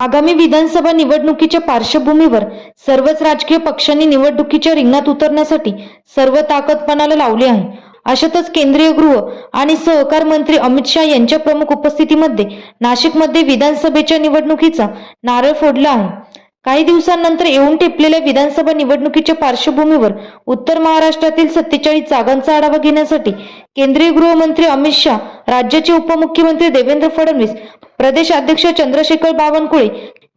आगामी विधानसभा निवडणुकीच्या पार्श्वभूमीवर सर्वच राजकीय पक्षांनी निवडणुकीच्या रिंगणात उतरण्यासाठी सर्व ताकदपणाला लावली आहे. अशातच केंद्रीय गृह आणि सहकार मंत्री अमित शहा यांच्या प्रमुख उपस्थितीमध्ये नाशिकमध्ये विधानसभेच्या निवडणुकीचा नारळ फोडला आहे. काही दिवसांनंतर येऊन टिपलेल्या विधानसभा निवडणुकीच्या पार्श्वभूमीवर उत्तर महाराष्ट्रातील सत्तेचाळीस जागांचा आढावा घेण्यासाठी केंद्रीय गृहमंत्री अमित शहा राज्याचे उपमुख्यमंत्री देवेंद्र फडणवीस प्रदेश अध्यक्ष चंद्रशेखर बावनकुळे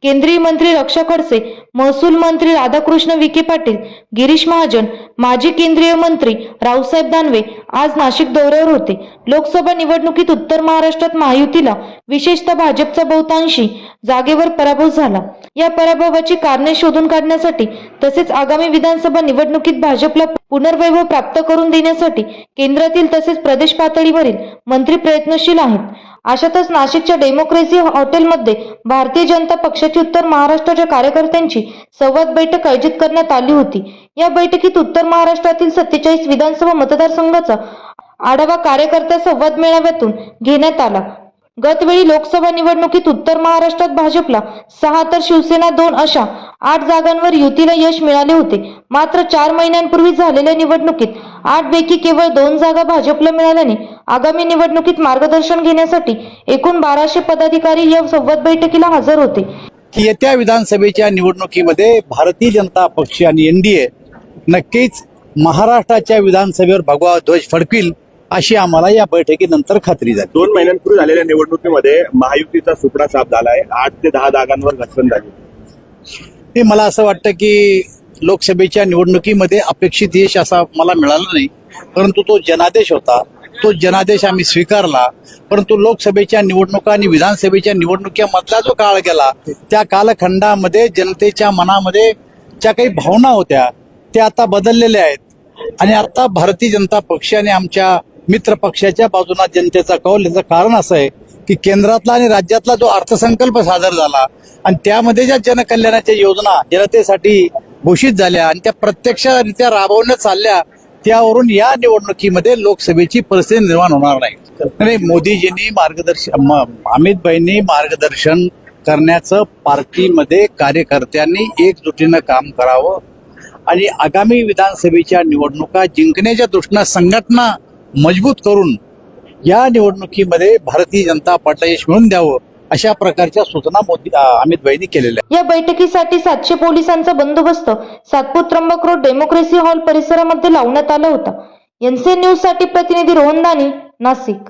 केंद्रीय मंत्री रक्षा खडसे महसूल मंत्री राधाकृष्ण विखे पाटील गिरीश महाजन माजी केंद्रीय मंत्री रावसाहेब दानवे आज नाशिक दौऱ्यावर होते. लोकसभा निवडणुकीत उत्तर महाराष्ट्रात महायुतीला विशेषतः भाजपचा बहुतांशी जागेवर पराभव झाला. या पराभवाची कारणे शोधून काढण्यासाठी तसेच आगामी विधानसभा निवडणुकीत भाजपला पुनर्वैभव प्राप्त करून देण्यासाठी केंद्रातील तसेच प्रदेश पातळीवरील मंत्री प्रयत्नशील आहेत. अशातच नाशिकच्या डेमोक्रेसी हॉटेलमध्ये भारतीय जनता पक्षाची उत्तर महाराष्ट्राच्या कार्यकर्त्यांची संवाद बैठक आयोजित करण्यात आली होती. या बैठकीत उत्तर महाराष्ट्रातील सत्तेचाळीस विधानसभा मतदारसंघाचा आढावा कार्यकर्ता संवाद मेळाव्यातून घेण्यात आला. गतवेळी लोकसभा निवडणुकीत उत्तर महाराष्ट्रात भाजपला सहा तर शिवसेना दोन अशा आठ जागांवर युतीला यश मिळाले होते. मात्र चार महिन्यांपूर्वी झालेल्या निवडणुकीत आठ पैकी केवळ दोन जागा भाजपला मिळाल्याने आगामी निवडणुकीत मार्गदर्शन घेण्यासाठी एकूण बाराशे पदाधिकारी या संवाद बैठकीला हजर होते. की येत्या विधानसभेच्या निवडणुकीमध्ये भारतीय जनता पक्ष आणि एनडीए नक्कीच महाराष्ट्राच्या विधानसभेवर भगवा ध्वज फडकील. अशी आम्हाला या बैठकीनंतर खात्री झाली. दोन महिन्यांपूर्वी झालेल्या निवडणुकीमध्ये महायुतीचा सुपडा साफ झालाय. आठ ते दहा जागांवर घसरण झाली. हे मला असं वाटतं की लोकसभेच्या निवडणुकीमध्ये अपेक्षित यश असा मला मिळाला नाही. परंतु तो जनादेश होता. तो जनादेश आम्ही स्वीकारला. परंतु लोकसभेच्या निवडणुका आणि विधानसभेच्या निवडणुकीमधला जो काळ गेला त्या कालखंडामध्ये जनतेच्या मनामध्ये ज्या काही भावना होत्या त्या आता बदललेल्या आहेत. आणि आता भारतीय जनता पक्ष आणि आमच्या मित्र पक्षाच्या बाजूला जनतेचा कौल याचं कारण असं आहे की केंद्रातला आणि राज्यातला जो अर्थसंकल्प सादर झाला आणि त्यामध्ये ज्या जनकल्याणाच्या योजना जनतेसाठी घोषित झाल्या आणि त्या प्रत्यक्षरित्या राबवण्यात चालल्या त्यावरून या निवडणुकीमध्ये लोकसभेची परिस्थिती निर्माण होणार नाही. मोदीजींनी मार्गदर्शन म- अमितभाईंनी मार्गदर्शन करण्याचं पार्टीमध्ये कार्यकर्त्यांनी एकजुटीनं काम करावं. आणि आगामी विधानसभेच्या निवडणुका जिंकण्याच्या दृष्टीनं संघटना मजबूत करून या निवडणुकीमध्ये भारतीय जनता पार्टीला यश मिळून द्यावं अशा प्रकारच्या सूचना मोदी अमित भाईनी केलेल्या या बैठकीसाठी सातशे पोलिसांचा बंदोबस्त Satpur Trimbak road democracy hall परिसरामध्ये लावण्यात आला होता. एनसी न्यूजसाठी प्रतिनिधी रोहन दानी नाशिक.